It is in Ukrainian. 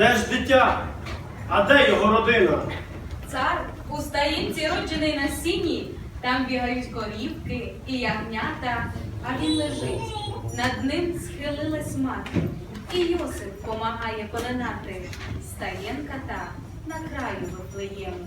Де ж дитя. А де його родина? Цар у стаїнці роджений на сіні, там бігають корівки і ягнята, а він лежить. Над ним схилилась мати, і Йосип помагає полинати. Стаєнка та на краю Вифлеєму.